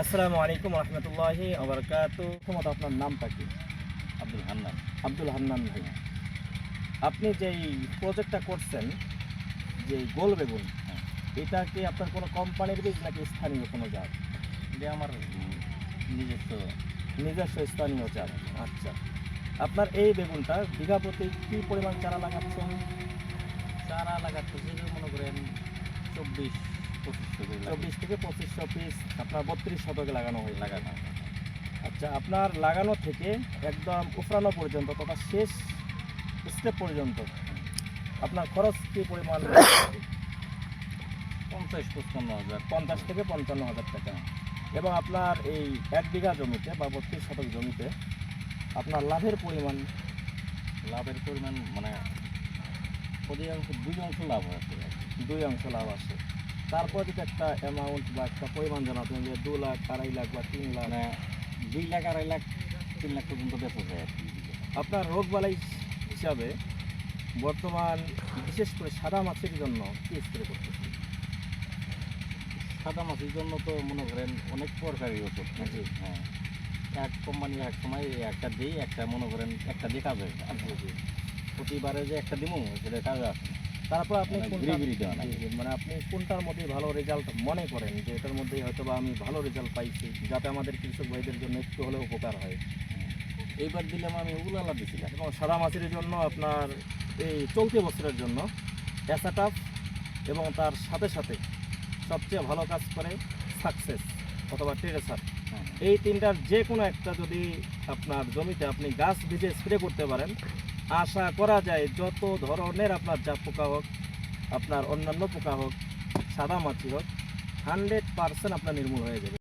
আসসালামু আলাইকুম রহমতুল্লাহি আবরকাত প্রথমত আপনার নামটা কি? আব্দুল হান্নান। আব্দুল হান্নান ভাই। আপনি যেই প্রজেক্টটা করছেন যে গোল বেগুন হ্যাঁ। এটা কি আপনার কোনো কোম্পানির বীজ নাকি স্থানীয় কোনো জাত? এটা আমার নিজস্ব। নিজস্ব স্থানীয় জাত। আচ্ছা। আপনার এই বেগুনটা বিঘা প্রতি কী পরিমাণ চারা লাগাচ্ছেন? চারা লাগাচ্ছে যে মনে করেন চব্বিশ। চব্বিশ থেকে পঁচিশশো পিস আপনার বত্রিশ শতকে লাগানো হয়ে লাগানো আচ্ছা আপনার লাগানো থেকে একদম উফরানো পর্যন্ত তথা শেষ স্টেপ পর্যন্ত আপনার খরচ কি পরিমাণ পঞ্চাশ পঁচপান্ন হাজার। পঞ্চাশ থেকে পঞ্চান্ন হাজার টাকা। এবং আপনার এই এক বিঘা জমিতে বা বত্রিশ শতক জমিতে আপনার লাভের পরিমাণ? লাভের পরিমাণ মানে অধিকাংশ দুই অংশ লাভ কি। দুই অংশ লাভ আছে। তারপর যদি একটা অ্যামাউন্ট বা একটা পরিমাণ জানাতেন যে দু লাখ আড়াই লাখ বা তিন লাখ মানে দুই লাখ আড়াই লাখ তিন লাখ পর্যন্ত বেচা যায় আর কি। আপনার রোগ বালাই হিসাবে বর্তমান বিশেষ করে সাদা মাছের জন্য কি স্প্রে করতেছে সাদা মাছের জন্য তো মনে করেন অনেক প্রকারই ওষুধ নাকি হ্যাঁ। এক কোম্পানি এক সময় একটা দিই একটা মনে করেন একটা দিয়ে কাজ হয় প্রতিবারে যে একটা দিব সেটা কাজে আসে। না। তারপর আপনি মানে মানে আপনি কোনটার মধ্যে ভালো রেজাল্ট মনে করেন? যে এটার মধ্যে হয়তো বা আমি ভালো রেজাল্ট পাইছি যাতে আমাদের কৃষক ভাইদের জন্য একটু হলেও উপকার হয়। এইবার দিলাম আমি উলালা দিছিলাম। এবং সাদা মাছের জন্য আপনার এই চলতি বছরের জন্য অ্যাসাটাফ এবং তার সাথে সাথে সবচেয়ে ভালো কাজ করে সাকসেস অথবা টেরেসার এই তিনটার যে কোনো একটা যদি আপনার জমিতে আপনি গাছ ভিজে স্প্রে করতে পারেন, আশা করা যায় যত ধরনের আপনার যা পোকা হোক, আপনার অন্যান্য পোকা হোক, সাদা মাছি হোক হান্ড্রেড পারসেন্ট আপনার নির্মূল হয়ে যাবে।